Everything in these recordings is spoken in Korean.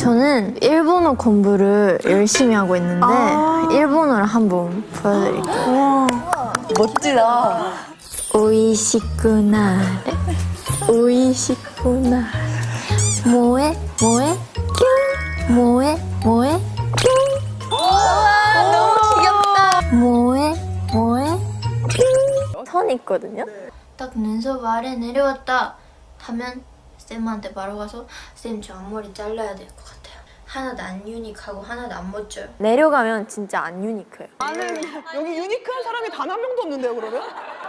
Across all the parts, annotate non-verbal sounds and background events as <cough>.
저는 일본어 공부를 열심히 하고 있는데 일본어를 한번 보여드릴게요. 멋지다. 오이시쿠나레 오이시쿠나레 뭐해 뭐해 뀨. 뭐해 뭐해 뀨. 너무 귀엽다. 뭐해 뭐해 뀨. 선이 있거든요? 딱 눈썹 아래 내려왔다 하면 쌤한테 바로 가서 쌤 저 앞머리 잘라야 될 것 같아요 하나도 안 유니크하고 하나도 안 멋져요 내려가면 진짜 안 유니크해요 여기 유니크한 사람이 단 한 명도 없는데요, 그러면?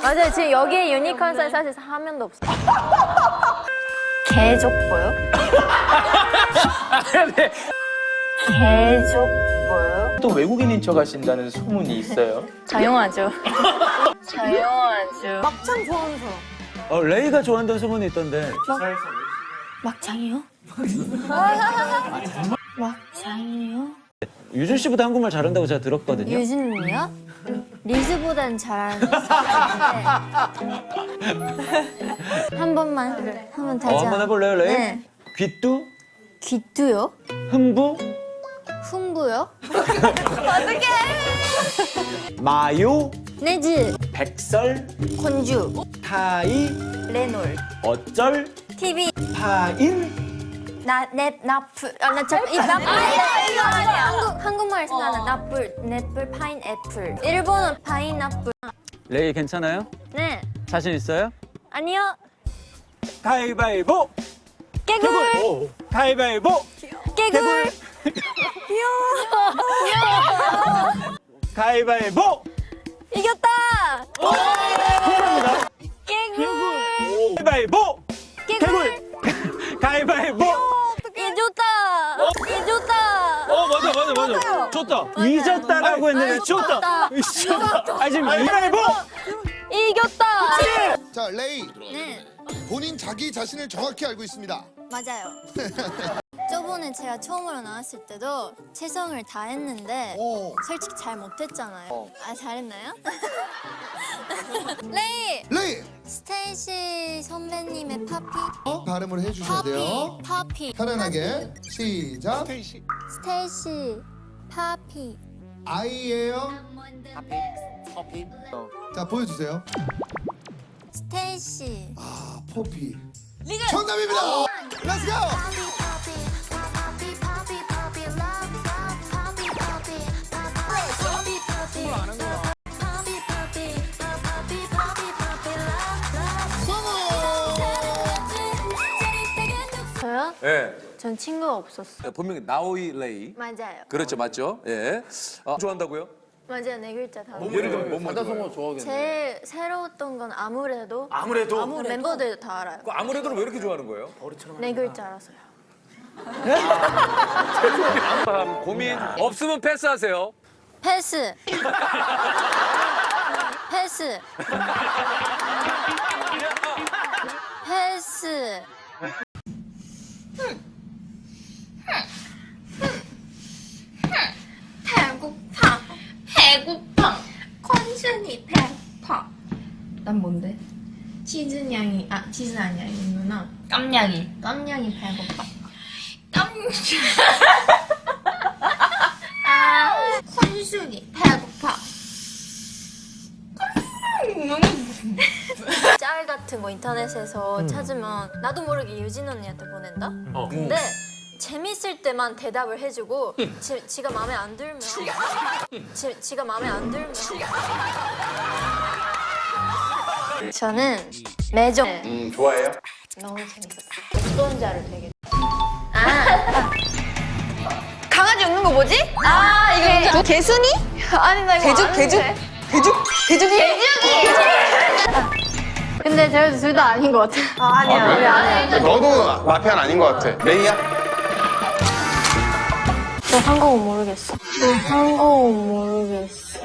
맞아요. 지금 여기에 유니크한 사람이 사실 한 명도 없어요. <laughs> 개족보요? 개족보요? 또 외국인인 척 하신다는 소문이 있어요. 자용하죠. 자용하죠. 막창 좋아하는 사람. 어, 레이가 좋아한다는 소문이 있던데. 막 창이요? 막창이요? 유준 씨보다 한국말 잘한다고 제가 들었거든요. 유진이요? 리즈보단 잘하는 한 번만 한번 다시 어, 한번 해볼래요, 레이? 네. 귀뚜, 귀뚜요? 흥부, 흥부요? 마요, 네즈 백설, 콘주 타이, 레놀 어쩔, TV 파인. 나넷 나풀 아나 잠깐 이 나풀 이거 아니야 한국 한국말 생각나 나풀 넷풀 파인애플. 일본어 파인애플. 레이 괜찮아요? 네. 자신 있어요? 아니요. 가위바위보! 깨굴! 가위바위보! 깨굴! 가위바위보! 이겼다! 깨굴! 가위바위보! 깨굴 <laughs> 가위바위보! 이겼다 이겼다 어, 맞아, 맞아, 맞아. 줬다. 잊었다라고 했는데 줬다. 잊었다. 아, 지금 가위바위보! 이겼다 자, 레이. 네 본인 자기 자신을 정확히 알고 있습니다. 맞아요 <laughs> 저번에 제가 처음으로 나왔을 때도 최선을 다했는데 오. 솔직히 잘 못했잖아요 아 잘했나요? <laughs> 레이 레이. 스테이시 선배님의 파피 발음을 해주셔야 돼요. 파피 파피 편안하게. 시작. 스테이시 파피 아이예요. 자, 보여주세요. 스테이시 아, 포피. 정답입니다. 렛츠 고. 저요? 예. 전 친구가 없었어 본명이 나오이 레이. 맞아요 그렇죠, 맞죠? 예. 어, 좋아한다고요? 맞아요 네 글자 다 예를 들면 뭐뭐 좋아해요? 제일 새로웠던 건 아무래도 아무래도 멤버들 다 알아요 그 아무래도는 왜 이렇게 좋아하는 거예요? 네 글자라서요 <laughs> 고민 없으면 패스하세요. 패스 패스 <laughs> 패스 배고파 배고파. 컨션이 배고파. 난 뭔데? 치즈냥이 아 치즈 아니야 이 누나. 깜냥이. 깜냥이 배고파. 깜 아, 컨션이 배고파. 짤 같은 거 인터넷에서 찾으면 나도 모르게 유진 언니한테 보낸다? 근데 재밌을 때만 대답을 해주고 지, 지가 마음에 안 들면 지, 지가 마음에 안 들면 저는 매점 음, 좋아해요? 너무 재밌었어 어떤 자를 되게 강아지 웃는 거 뭐지? 아 이게 개순이? 아니 나 이거 개죽. 개죽 개죽 개죽이? 근데 저희 둘 다 아닌 것 같아 아, 아니야 우리 아니야 너도 마피아는 아닌 것 같아. 레이야? 저 한국어 모르겠어. 저 한국어 모르겠어